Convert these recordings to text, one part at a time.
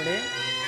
రుక్మిణి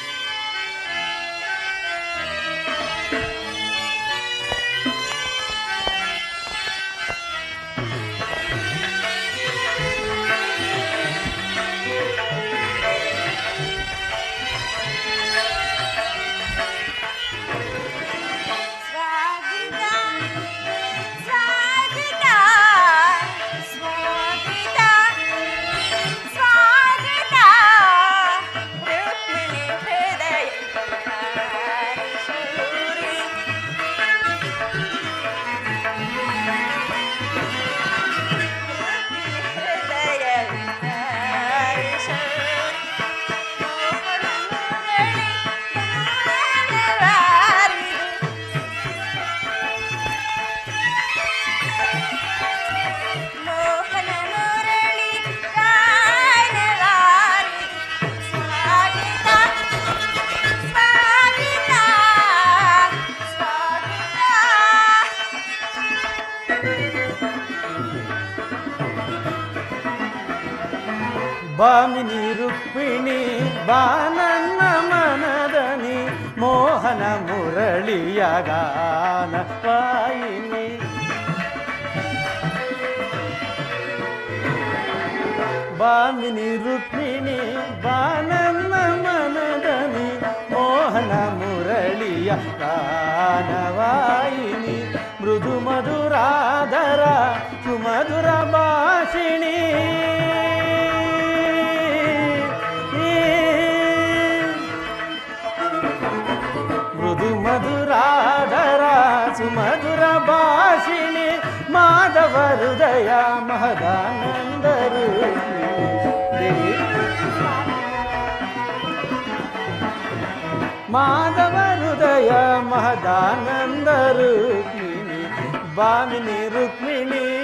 బామిని రుక్మిణి బానన్న మనదని మోహన మురళియగాన వాయిని. బామిని రుక్మిణి బానన్న మనదని మోహన మురళియ గానవాయిని మృదు మధురాధర సుమధుర భాషిణి మృదు हृदय महदानन्दरूपी नन्दव हृदया महदा नन्द रुक्मि रुक्मिणी।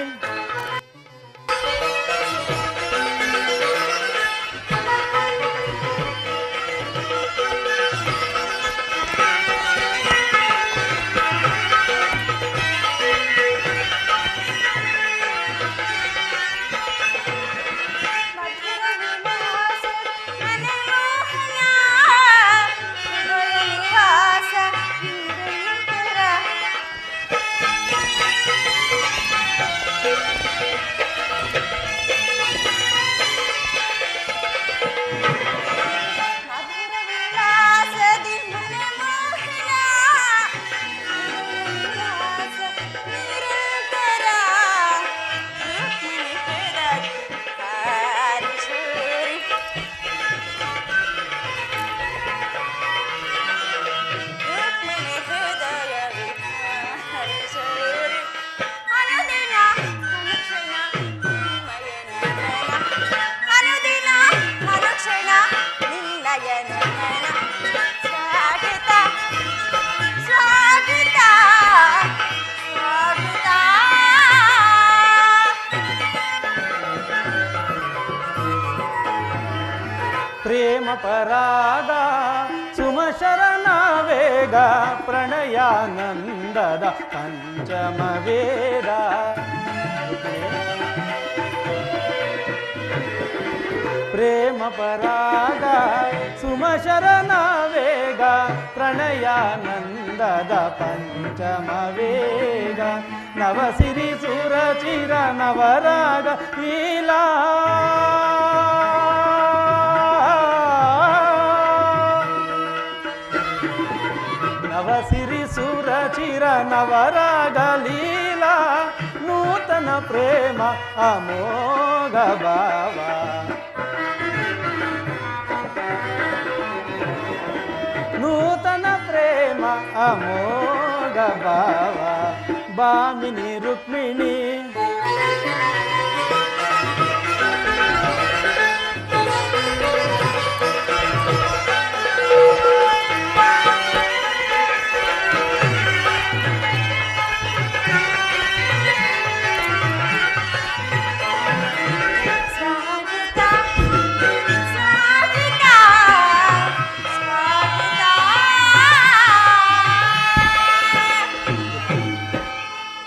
ప్రేమ పరాగా సుమశరణవేగ ప్రణయానందద పంచమ వేద ప్రేమ పరాగ సుమశరణవేగ ప్రణయానందద పంచమ వేగ నవసిరి సురచిర నవరాగ లీలా. వరగలీలా నూతన ప్రేమ అమోఘ బావా నూతన ప్రేమ అమోఘ బావా బామిని రుక్మిణి